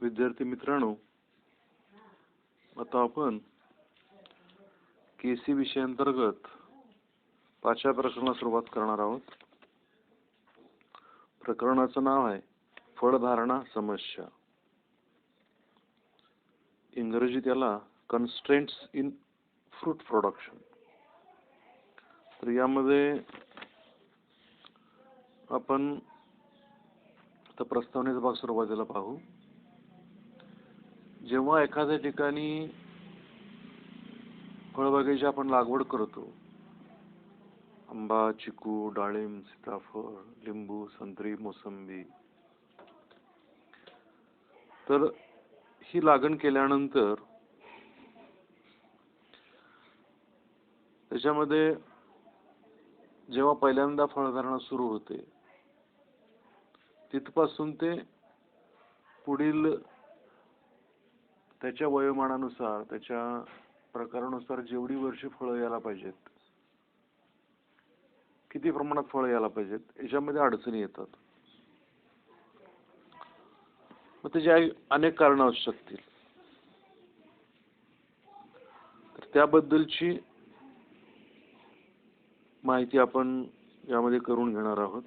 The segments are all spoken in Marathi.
विद्यार्थी मित्रांनो आता आपण केसी विषयांतर्गत पाचव्या प्रकरणाला सुरुवात करणार आहोत. प्रकरणाचं नाव आहे फळधारणा समस्या. इंग्रजीत याला कन्स्ट्रेंट्स इन फ्रूट प्रोडक्शन तर यामध्ये आपण आता प्रस्तावनेचा भाग सुरुवातीला पाहू. जेव्हा एखाद्या ठिकाणी फळबागेची आपण लागवड करतो आंबा चिकू डाळिंब सीताफळ लिंबू संत्री मोसंबी तर ही लागण केल्यानंतर त्याच्यामध्ये जेव्हा पहिल्यांदा फळधारणा सुरू होते तिथपासून ते पुढील त्याच्या वयोमानानुसार त्याच्या प्रकारानुसार जेवढी वर्ष फळं यायला पाहिजेत किती प्रमाणात फळं यायला पाहिजेत याच्यामध्ये अडचणी येतात. मग त्याची अनेक कारण असू शकतील. तर त्याबद्दलची माहिती आपण यामध्ये करून घेणार आहोत.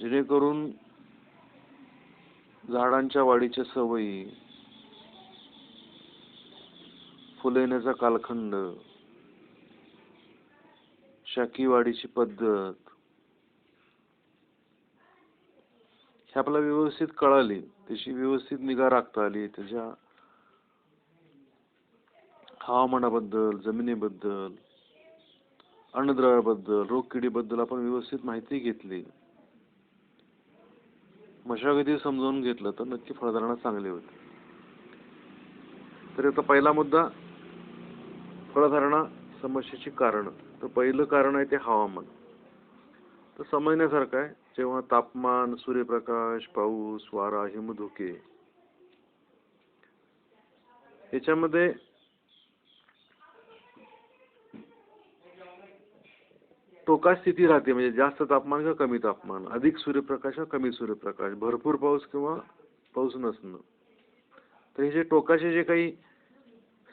जेणेकरून झाडांच्या वाढीच्या सवयी फुले येण्याचा कालखंड शाकी वाढीची पद्धत हे आपल्याला व्यवस्थित कळाली. त्याची व्यवस्थित निगा राखता आली. त्याच्या हवामानाबद्दल जमिनीबद्दल अन्नद्रव्याबद्दल रोगकिडीबद्दल आपण व्यवस्थित माहिती घेतली. मशागती समजावून घेतलं तर नक्की फळधारणा चांगली होते. तर आता पहिला मुद्दा फळधारणा समस्येची कारण. तर पहिलं कारण आहे ते हवामान. तर समजण्यासारखं आहे जेव्हा तापमान सूर्यप्रकाश पाऊस वारा हिमधुके. याच्यामध्ये टोका स्थिती राहते म्हणजे जास्त तापमान किंवा कमी तापमान. अधिक सूर्यप्रकाश किंवा कमी सूर्यप्रकाश. भरपूर पाऊस किंवा पाऊस नसणं. तर हे जे टोकाचे जे काही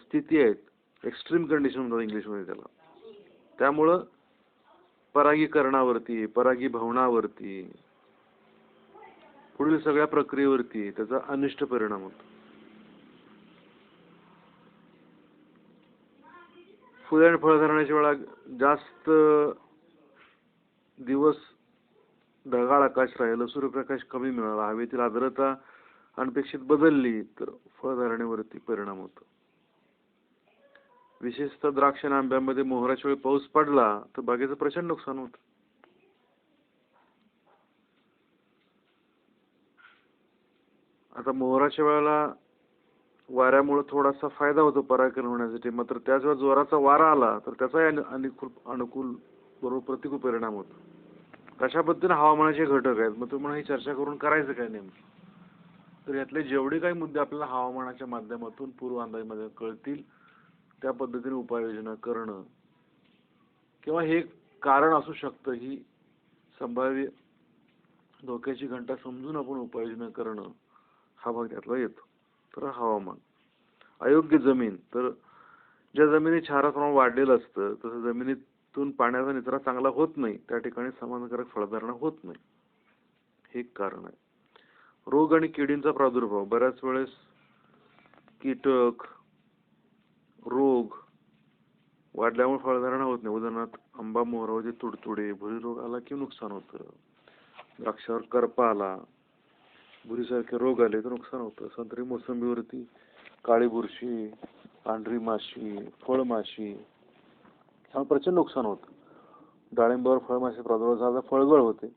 स्थिती आहेत एक्स्ट्रीम कंडिशन म्हणतात इंग्लिशमध्ये त्याला. त्यामुळं परागीकरणावरती परागी भवनावरती पुढील सगळ्या प्रक्रियेवरती त्याचा अनिष्ट परिणाम होतो. फुले आणि फळधारणाच्या वेळा जास्त दिवस ढगाळ आकाश राहिलं सूर्यप्रकाश कमी मिळाला हवेतील आर्द्रता अनपेक्षित बदलली तर फळधारणेवरती परिणाम होतो. विशेषतः द्राक्ष आणि आंब्यामध्ये मोहराच्या वेळी पाऊस पडला तर बागेचं प्रचंड नुकसान होतं. आता मोहराच्या वेळेला वाऱ्यामुळे थोडासा फायदा होतो परागीकरण होण्यासाठी मात्र त्याच वेळा जोराचा वारा आला तर त्याचाही अनुकूल अनुकूल बरोबर प्रतिकूल परिणाम होतो. कशा पद्धतीने हवामानाचे घटक आहेत? मग तुम्हाला ही चर्चा करून करायचं काय नेमकं? तर यातले जेवढे काही मुद्दे आपल्याला हवामानाच्या माध्यमातून पूर्व अंदाजामध्ये कळतील त्या पद्धतीने उपाययोजना करणं किंवा हे कारण असू शकतं ही संभाव्य धोक्याची घंटा समजून आपण उपाययोजना करणं हा भाग त्यातला येतो. तर हवामान. अयोग्य जमीन. तर ज्या जमिनीत क्षाराचं प्रमाण वाढलेलं असतं तसं जमिनीतून पाण्याचा निचरा चांगला होत नाही त्या ठिकाणी समाधानकारक फळधारणा होत नाही. हे कारण आहे. रोग आणि किडींचा प्रादुर्भाव. बऱ्याच वेळेस कीटक रोग वाढल्यामुळे फळधारणा होत नाही. उदाहरणार्थ आंबा मोहरावरती तुडतुडे भुरी रोग आला की नुकसान होतं. द्राक्षावर करपा आला भुरीसारखे रोग आले तर नुकसान होतं. संत्री मोसंबीवरती काळी बुरशी पांढरी माशी फळमाशी ह्या प्रचंड नुकसान होतं. डाळिंबावर फळमाशी प्रादुर्भाव झाला फळगळ होते.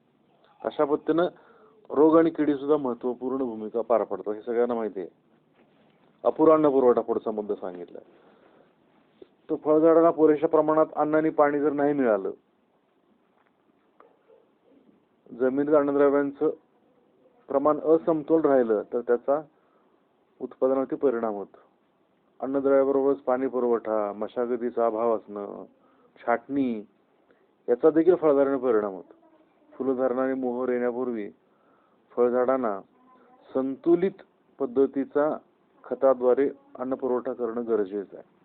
अशा पद्धतीनं रोग आणि किडी सुद्धा महत्त्वपूर्ण भूमिका पार पडतात. हे सगळ्यांना माहिती आहे. अपुरा अन्न पुरवठा पुढचा मुद्दा सांगितला तो फळझाडांना पुरेशा प्रमाणात अन्न आणि पाणी जर नाही मिळालं जमिनीत अन्नद्रव्यांचं प्रमाण असमतोल राहिलं तर त्याचा उत्पादनावरती परिणाम होतो. अन्नद्रव्याबरोबरच पाणी पुरवठा मशागतीचा अभाव असणं छाटणी याचा देखील फळझाडांना परिणाम होतो. फुलधारणा आणि मोहर येण्यापूर्वी फळझाडांना संतुलित पद्धतीचा खताद्वारे अन्न पुरवठा करणं गरजेचं आहे.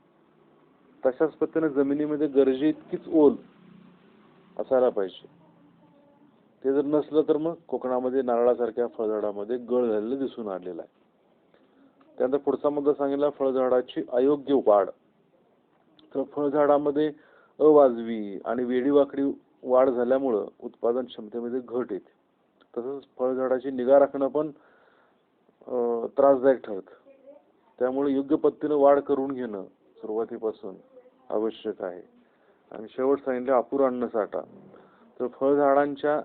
तशाच पद्धतीने जमिनीमध्ये गरजे इतकीच ओल असायला पाहिजे. ते जर नसलं तर मग कोकणामध्ये नारळासारख्या फळझाडामध्ये गळ झालेलं दिसून आलेलं आहे. त्यानंतर पुढचा मुद्दा सांगितला फळझाडाची अयोग्य वाढ. तर फळझाडामध्ये अवाजवी आणि वेडीवाकडी वाढ झाल्यामुळं उत्पादन क्षमतेमध्ये घट येते. तसंच फळझाडाची निगा राखणं पण त्रासदायक ठरतं. त्यामुळे योग्य पद्धतीनं वाढ करून घेणं सुरुवातीपासून आवश्यक आहे. आणि शेवट सांगितले अपुरा अन्नसाठा तर फळझाडांच्या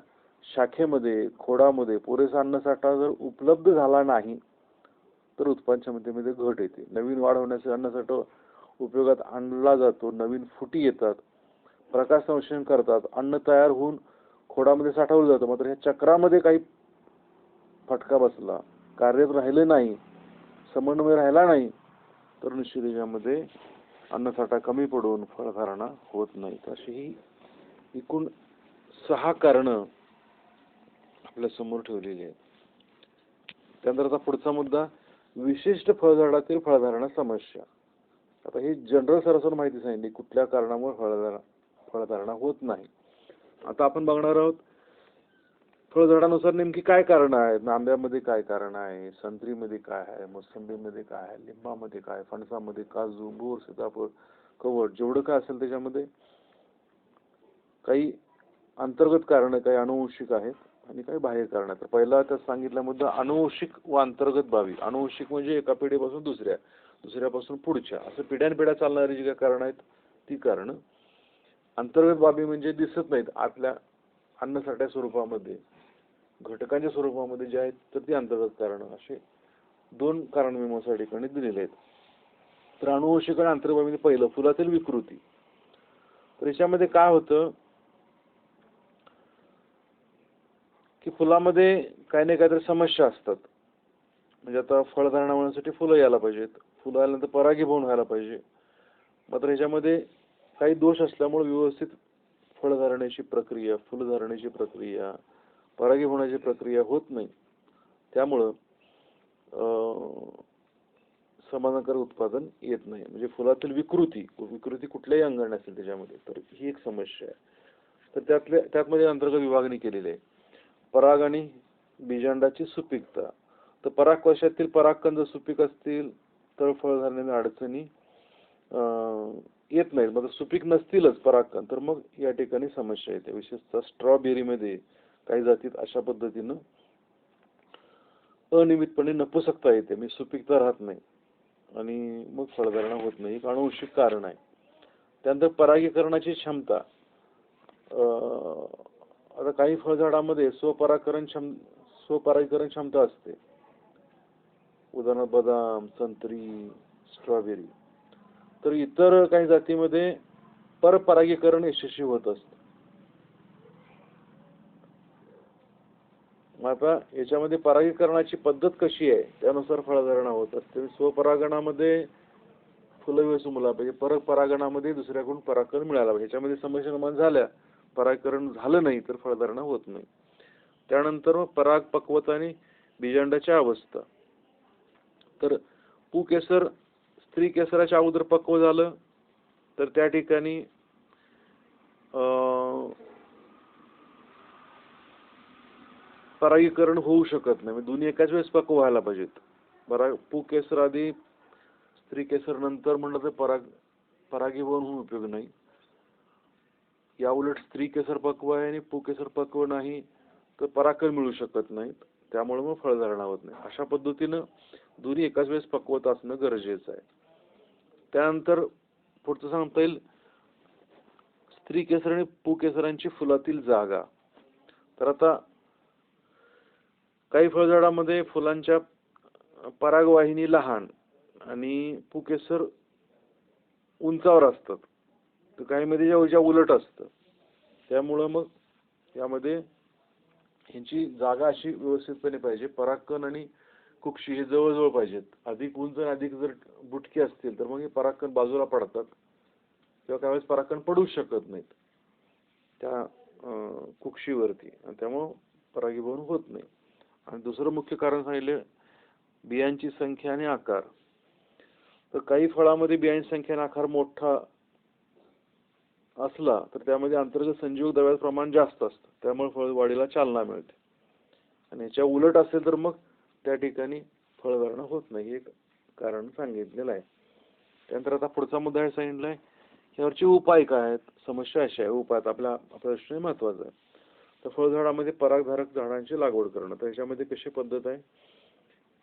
शाखेमध्ये खोडामध्ये पुरेसा अन्नसाठा जर उपलब्ध झाला नाही तर उत्पादन क्षमतेमध्ये घट येते. नवीन वाढ होण्यासाठी अन्नसाठा उपयोगात आणला जातो. नवीन फुटी येतात. प्रकाश संशोधन करतात. अन्न तयार होऊन खोडामध्ये साठवलं जातं. मात्र ह्या चक्रामध्ये काही फटका बसला. कार्यरत राहिले नाही. समन्वय राहिला नाही. तर निश्चित याच्यामध्ये अन्नसाठा कमी पडून फळधारणा होत नाही अशी ही एकूण सहा कारणं आपल्यासमोर ठेवलेली आहेत. त्यानंतर आता पुढचा मुद्दा विशिष्ट फळझाडातील फळधारणा समस्या. आता ही जनरल सरासर माहिती सांगितली कुठल्या कारणामुळे फळधारणा फळधारणा होत नाही. आता आपण बघणार आहोत फळझाडानुसार नेमकी काय कारण आहेत आंब्यामध्ये काय कारण आहे? संत्रीमध्ये काय आहे? मोसंबीमध्ये काय आहे? लिंबामध्ये काय फणसामध्ये काजू बोर सीताफळ कवड जेवढं काय असेल त्याच्यामध्ये काही अंतर्गत कारण काही अनुवंशिक आहेत आणि काही बाह्य कारण आहेत. तर पहिला त्यात सांगितला मुद्दा अनुवंशिक व अंतर्गत बाबी. अनुवंशिक म्हणजे एका पिढीपासून दुसऱ्या दुसऱ्यापासून पुढच्या. असं पिढ्यानपिढ्या चालणारी जी काही कारण आहेत ती कारण अंतर्गत बाबी म्हणजे दिसत नाहीत. आतल्या अन्नसाठ्या स्वरूपामध्ये. घटकांच्या स्वरूपामध्ये जे आहेत तर ती अंतर्गत कारण असे दोन कारण ठिकाणी दिलेले आहेत. तर अनुवंशिक आणि अंतर्गत पहिलं फुलातील विकृती. तर याच्यामध्ये काय होतं की फुलामध्ये काही ना काहीतरी समस्या असतात. म्हणजे आता फळधारणा होण्यासाठी फुलं यायला पाहिजेत. फुलं आल्यानंतर परागीभवन व्हायला पाहिजे. मात्र ह्याच्यामध्ये काही दोष असल्यामुळे व्यवस्थित फळधारणेची प्रक्रिया फुलधारणेची प्रक्रिया परागीभवनाची प्रक्रिया होत नाही. त्यामुळं समाधानकारक उत्पादन येत नाही. म्हणजे फुलातील विकृती विकृती कुठल्याही अंगाने असेल त्याच्यामध्ये तर ही एक समस्या आहे. तर त्यातल्या त्यातमध्ये अंतर्गत विभागणी केलेली आहे. पराग आणि बीजांडाची सुपीकता. तर परागकोशातील परागकण जर सुपीक असतील तर फळधारणेच्या अडचणी अं, येत नाहीत. मग सुपीक नसतीलच परागकण तर मग या ठिकाणी समस्या येते. विशेषतः स्ट्रॉबेरीमध्ये काही जातीत अशा पद्धतीनं अनियमितपणे नपुसकता येते. म्हणजे सुपीकता राहत नाही. आणि मग फळधारणा होत नाही. अनुवंशिक कारण आहे. त्यानंतर परागीकरणाची क्षमता. अं, आता काही फळझाडामध्ये स्वपरागकरण क्षम स्वपरागीकरण क्षमता असते. उदाहरणार्थ बदाम संत्री स्ट्रॉबेरी. तर इतर काही जातीमध्ये परपरागीकरण यशस्वी होत असतं. मग आता याच्यामध्ये परागीकरणाची पद्धत कशी आहे? त्यानुसार फळधारणा होत असते. स्वपरागणामध्ये फुलं व्यवस्थित मुला पाहिजे. परग परागणामध्ये दुसऱ्याकडून परागकण मिळाला पाहिजे. याच्यामध्ये समस्या निर्माण झाल्या परागीकरण झालं नाही तर फळधारणा होत नाही. त्यानंतर मग पराग पक्वता आणि बीजांडाच्या अवस्था. तर पुकेसर स्त्री केसराच्या अगोदर पक्व झालं. तर त्या ठिकाणी परागीकरण होऊ शकत नाही. म्हणजे दोन्ही एकाच वेळेस पक्व व्हायला पाहिजेत. पराग पुकेसर आधी स्त्री केसर नंतर म्हणलं तर पराग परागीभवन होऊन उपयोग नाही. या उलट स्त्री केसर पक्व आहे आणि पुकेसर पक्व नाही तर परागकण मिळू शकत नाहीत त्यामुळे मग फळधारणा होत नाही. अशा पद्धतीनं दोन्ही एकाच वेळेस पक्वत असणं गरजेचं आहे. त्यानंतर पुढचं सांगता येईल स्त्री केसर आणि पुकेसरांची फुलातील जागा. तर आता काही फळझाडामध्ये फुलांच्या परागवाहिनी लहान आणि पुकेसर उंचावर असतात. तर काहीमध्ये ज्या उलट असतं. त्यामुळं मग यामध्ये ह्यांची जागा अशी व्यवस्थितपणे पाहिजे. परागकण आणि कुक्षी हे जवळजवळ पाहिजेत. अधिक उंच आणि अधिक जर बुटके असतील तर मग हे परागकण बाजूला पडतात. किंवा काही वेळेस परागकण पडूच शकत नाहीत. त्या कुक्षीवरती. आणि त्यामुळं परागीभवन होत नाही. आणि दुसरं मुख्य कारण सांगितलं बियांची संख्या आणि आकार. तर काही फळामध्ये बियांची संख्या आणि आकार मोठा असला तर त्यामध्ये अंतर्गत संजीवक द्रव्याचं प्रमाण जास्त असतं. त्यामुळे फळ वाढीला चालना मिळते. आणि याच्या उलट असेल तर मग त्या ठिकाणी फळधारणा होत नाही हे कारण सांगितलेलं आहे. त्यानंतर आता पुढचा मुद्दा हे सांगितलाय यावरचे उपाय काय आहेत? समस्या अशा आहे. उपाय आपला आपल्या महत्त्वाचा आहे. तर फळझाडामध्ये परागधारक झाडांची लागवड करणं. तर ह्याच्यामध्ये कशी पद्धत आहे?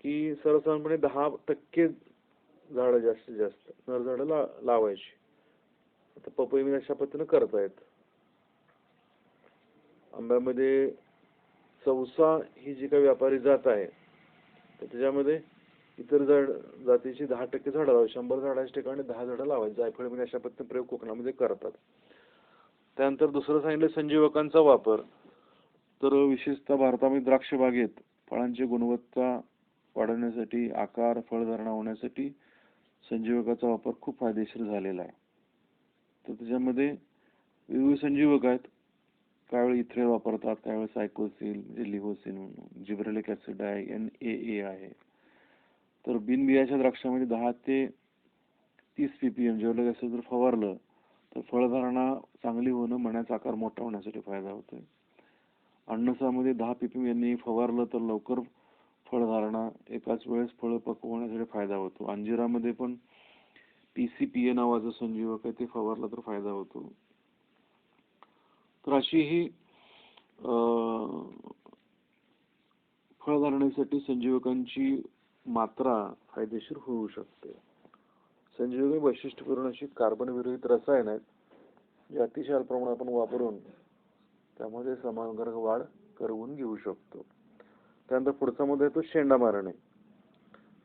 की सर्वसाधारणपणे दहा टक्के झाडं जास्तीत जास्त नरझाडं ला लावायची. आता पपई मी अशा पद्धतीनं करतायत. आंब्यामध्ये चौसा ही जी काही व्यापारी जात आहे तर त्याच्यामध्ये इतर झाड जातीची दहा टक्के झाडं लावायची. शंभर झाडाच्या ठिकाणी दहा झाडं लावायची. जायफळ मी अशा पद्धतीने प्रयोग कोकणामध्ये करतात. त्यानंतर दुसरं सांगितलं संजीवकांचा वापर. तर विशेषतः भारतामध्ये द्राक्ष बागेत फळांची गुणवत्ता वाढवण्यासाठी आकार फळधारणा होण्यासाठी संजीवकाचा वापर खूप फायदेशीर झालेला आहे. तर त्याच्यामध्ये वेगवेगळे संजीवक आहेत. काही वेळी इथ्रेल वापरतात काही सायकोसिल म्हणजे लिव्होसिल जिब्रेलिक ऍसिड आहे एन ए ए आहे. तर बिनबियाच्या द्राक्षामध्ये दहा ते तीस पीपीएम जिब्रेलिक ऍसिड जर फवारलं तर फळधारणा चांगली होणं मण्याचा आकार मोठा होण्यासाठी फायदा होतोय. अण्णसामध्ये दहा पीपीएम यांनी फवारलं तर लवकर फळधारणा एकाच वेळेस फळं पकवण्यासाठी फायदा होतो. अंजिरामध्ये पण पी सी पी ए नावाचं संजीवक आहे ते फवारलं तर फायदा होतो. तर अशी ही फळधारणेसाठी संजीवकांची मात्रा फायदेशीर होऊ शकते. संजीवक वैशिष्ट्यपूर्ण अशी कार्बन विरहित रसायन आहेत जे अतिशय अल्प प्रमाणात आपण वापरून त्यामध्ये समांतर्गत वाढ करवून घेऊ शकतो. त्यानंतर पुढचा मुद्दा येतो शेंडा मारणे.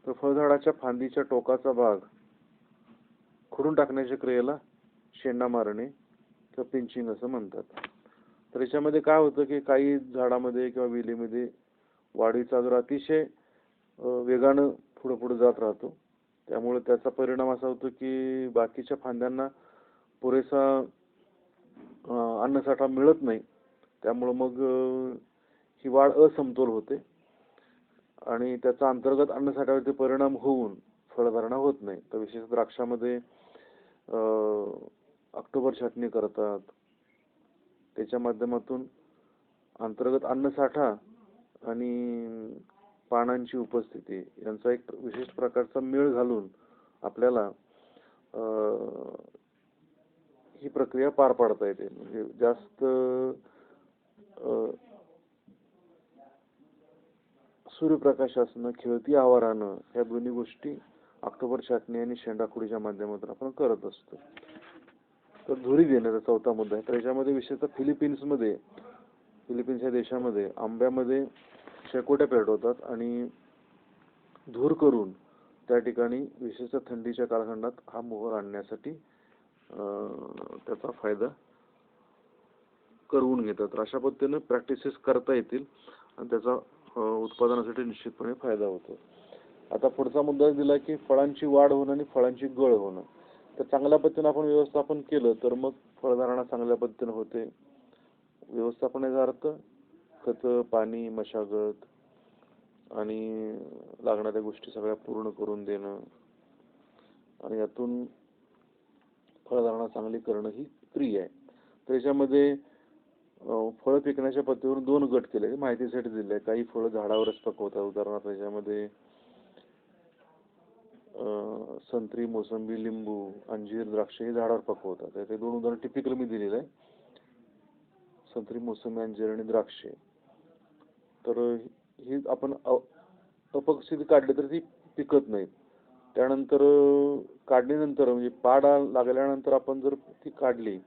तर फळझाडाच्या फांदीच्या टोकाचा भाग खुडून टाकण्याच्या क्रियेला शेंडा मारणे किंवा पिंचिंग असं म्हणतात. तर याच्यामध्ये काय होतं की काही झाडामध्ये किंवा वेलीमध्ये वाढीचा जर अतिशय वेगानं पुढं पुढं जात राहतो. त्यामुळे त्याचा परिणाम असा होतो की बाकीच्या फांद्यांना पुरेसा अन्नसाठा मिळत नाही. त्यामुळं मग ही वाढ असमतोल होते. आणि त्याचा अंतर्गत अन्नसाठ्यावरती परिणाम होऊन फळधारणा होत नाही. तर विशेष द्राक्षामध्ये ऑक्टोबर छाटणी करतात. त्याच्या माध्यमातून अंतर्गत अन्नसाठा आणि पानांची उपस्थिती यांचा एक विशिष्ट प्रकारचा मेळ घालून आपल्याला ही प्रक्रिया पार पाडता येते. म्हणजे जास्त सूर्यप्रकाश असणं खेळती आवारानं ह्या दोन्ही गोष्टी ऑक्टोबर छाटणी आणि शेंडाखुडीच्या माध्यमातून आपण करत असतो. तर धुरी देण्याचा चौथा मुद्दा आहे. तर याच्यामध्ये विशेषतः फिलिपिन्समध्ये फिलिपिन्स या देशामध्ये आंब्यामध्ये शेकोट्या पेटवतात आणि धूर करून त्या ठिकाणी विशेषतः थंडीच्या कालखंडात हा मोहर आणण्यासाठी त्याचा फायदा करून घेतात. तर अशा पद्धतीनं प्रॅक्टिसेस करता येतील आणि त्याचा उत्पादनासाठी निश्चितपणे फायदा होतो. आता पुढचा मुद्दा दिला की फळांची वाढ होणं आणि फळांची गळ होणं. तर चांगल्या पद्धतीनं आपण व्यवस्थापन केलं तर मग फळधारणा चांगल्या पद्धतीनं होते. व्यवस्थापनाचा अर्थ खतं पाणी मशागत आणि लागणाऱ्या गोष्टी सगळ्या पूर्ण करून देणं. आणि यातून फळधारणा चांगली करणं ही क्रिया आहे. तर याच्यामध्ये फळं पिकण्याच्या पद्धतीवरून दोन गट केले. माहितीसाठी दिले. आहे काही फळं झाडावरच पकवतात. उदाहरणार्थ याच्यामध्ये संत्री मोसंबी लिंबू अंजीर द्राक्ष हे झाडावर पकवतात. तर ते दोन उदाहरण टिपिकल मी दिलेलं आहे. संत्री मोसंबी अंजीर आणि द्राक्षे. तर ही आपण अ- अपक्षित काढली तर ती पिकत नाहीत. त्यानंतर काढणीनंतर म्हणजे पाडा लागल्यानंतर आपण जर ती काढली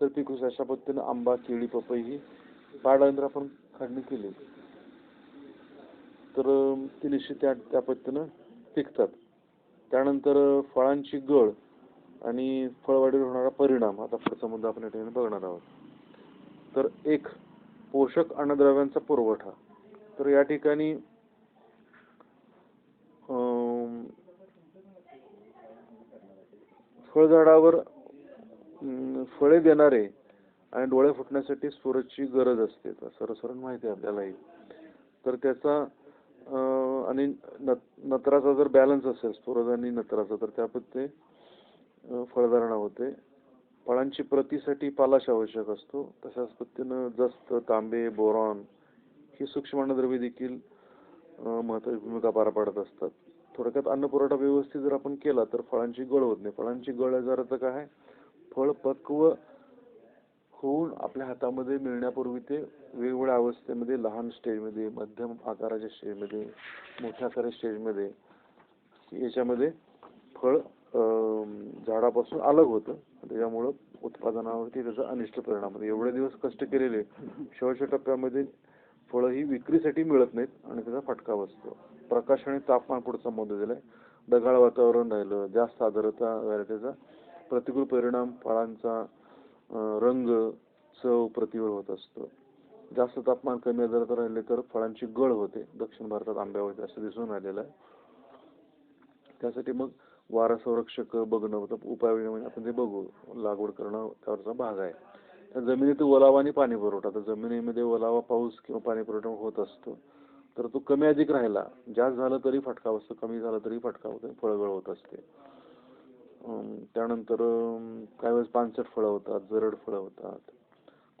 तर ती शकते. अशा पद्धतीने आंबा केळी पपई ही पाड आपण काढणी केली. तर ती निश्चित त्या त्या पद्धतीनं पिकतात. त्यानंतर फळांची गळ आणि फळवाढीवर होणारा परिणाम आता पुढचा मुद्दा आपण या ठिकाणी बघणार आहोत. तर एक पोषक अन्नद्रव्यांचा पुरवठा. तर या ठिकाणी फळझाडावर फळे देणारे आणि डोळे फुटण्यासाठी सूरजची गरज असते. तर माहिती आहे आपल्याला ही तर त्याचा आणि नत- नत्राचा जर बॅलन्स असेल सूरज आणि नत्राचा तर त्या ते फळधारणा होते. फळांची प्रतीसाठी पालाश आवश्यक असतो. तशाच पद्धतीनं जस्त तांबे बोरॉन ही सूक्ष्म अन्नद्रव्ये देखील महत्वाची भूमिका पार पाडत असतात. थोडक्यात अन्न पुरवठा व्यवस्थित जर आपण केला तर फळांची गळ होत नाही. फळांची गळ जर काय आहे? फळ पक्व होऊन आपल्या हातामध्ये मिळण्यापूर्वी ते वेगवेगळ्या अवस्थेमध्ये लहान स्टेजमध्ये मध्यम आकाराच्या स्टेजमध्ये मोठ्या आकाराच्या स्टेजमध्ये याच्यामध्ये फळ झाडापासून अलग होतं. त्याच्यामुळं उत्पादनावरती त्याचा अनिष्ट परिणाम होतो. एवढे दिवस कष्ट केलेले शेवटच्या टप्प्यामध्ये फळं ही विक्रीसाठी मिळत नाहीत आणि त्याचा फटका बसतो. प्रकाश आणि तापमान पुढे संबंध दिलाय ढगाळ वातावरण राहिलं जास्त आर्द्रता त्याचा प्रतिकूल परिणाम फळांचा रंग चव प्रतीवर होत असतो. जास्त तापमान कमी आर्द्रता राहिले तर फळांची गळ होते. दक्षिण भारतात आंब्यावर असं दिसून आलेलं आहे. त्यासाठी मग वारा संरक्षक बघणं होतं उपाययोजना म्हणजे आपण ते बघू लागवड करणं त्यावरचा भाग आहे. त्या जमिनीत ओलावा आणि पाणी पुरवठा तर जमिनीमध्ये ओलावा पाऊस किंवा पाणी पुरवठा होत असतो. तर तो कमी अधिक राहिला जास्त झालं तरी फटका बसतो कमी झाला तरी फटका होतो फळगळ होत असते. त्यानंतर काही वेळेस पानसट फळं होतात जरड फळं होतात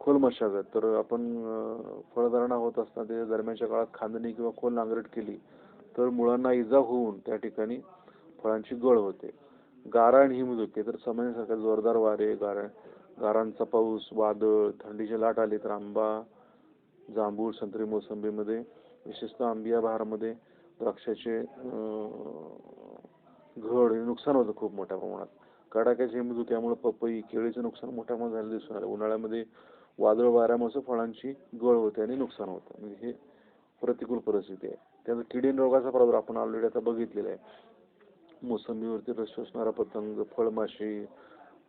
खोल मशागत तर आपण फळधारणा होत असताना त्याच्या दरम्यानच्या काळात खांदणी किंवा खोल नांगरट केली तर मुळांना इजा होऊन त्या ठिकाणी फळांची गळ होते. गारा आणि हिमधुके तर समजण्यासारख्या जोरदार वारे गारा गारांचा पाऊस वादळ थंडीची लाट आली तर आंबा जांभूळ संत्री मोसंबीमध्ये विशेषतः आंबिया बहारमध्ये द्राक्षाचे घड हे नुकसान होतं खूप मोठ्या प्रमाणात. कडाक्याच्या त्यामुळे पपई केळीचं नुकसान मोठ्या प्रमाणात झालेलं दिसून आलं. उन्हाळ्यामध्ये वादळ वाऱ्यामुळे फळांची गळ होते आणि नुकसान होतं. म्हणजे हे प्रतिकूल परिस्थिती आहे. त्यानंतर किडीन रोगाचा प्रादुर्भाव आपण ऑलरेडी आता बघितलेला आहे. मोसंबीवरती रस शोषणारा पतंग फळमाशी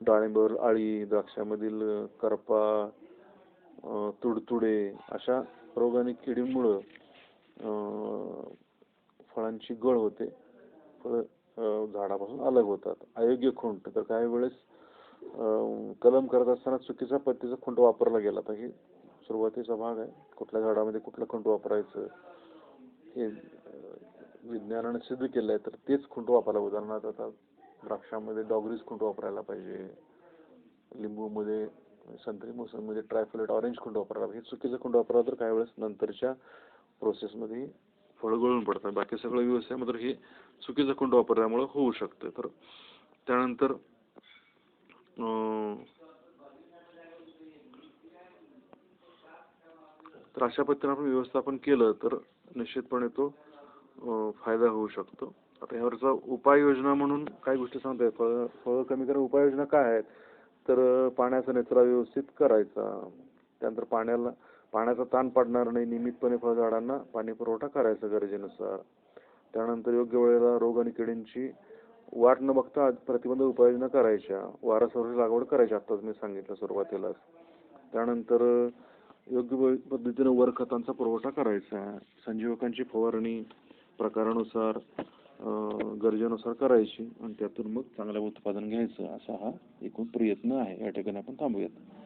डाळिंबावर आळी द्राक्षामधील करपा तुडतुडे अशा रोग आणि किडींमुळं फळांची गळ होते. फळ झाडापासून अलग होतात. अयोग्य खुंट. तर काही वेळेस कलम करत असताना चुकीचा पद्धतीचा खुंट वापरला गेला तर हे सुरुवातीचा भाग आहे. कुठल्या झाडामध्ये कुठलं खुंट वापरायचं हे विज्ञानाने सिद्ध केलं आहे तर तेच खुंट वापरायला उदाहरणार्थ आता द्राक्षामध्ये डॉगरीज खुंट वापरायला पाहिजे. लिंबूमध्ये संत्री मोसंबीमध्ये ट्रायफलेट ऑरेंज खुंट वापरायला पाहिजे. हे चुकीचं खुंट वापरला तर काही वेळेस नंतरच्या प्रोसेसमध्ये फळं गळून पडतात. बाकी सगळं व्यवस्थित मात्र हे चुकीचं कुंड वापरल्यामुळे होऊ शकतं. तर त्यानंतर अं, तर अशा पद्धतीने आपण व्यवस्थापन केलं तर निश्चितपणे तो फायदा होऊ शकतो. आता यावरचा उपाययोजना म्हणून काही गोष्टी सांगता येत फळं फळं कमी करण्याच्या उपाययोजना काय आहेत? तर पाण्याचा निचरा व्यवस्थित करायचा. त्यानंतर पाण्याला पाण्याचा ताण पडणार नाही नियमितपणे फळझाडांना पाणी पुरवठा करायचा गरजेनुसार. त्यानंतर योग्य वेळेला रोग आणि किडींची वाट न बघता प्रतिबंध उपाययोजना करायच्या. वारा लागवड करायची आत्ताच मी सांगितलं सुरुवातीलाच त्यानंतर योग्य पद्धतीने वर खतांचा पुरवठा करायचा संजीवकांची फवारणी प्रकारानुसार गरजेनुसार करायची आणि त्यातून मग चांगलं उत्पादन घ्यायचं असा हा एकूण प्रयत्न आहे. या ठिकाणी आपण थांबूयात.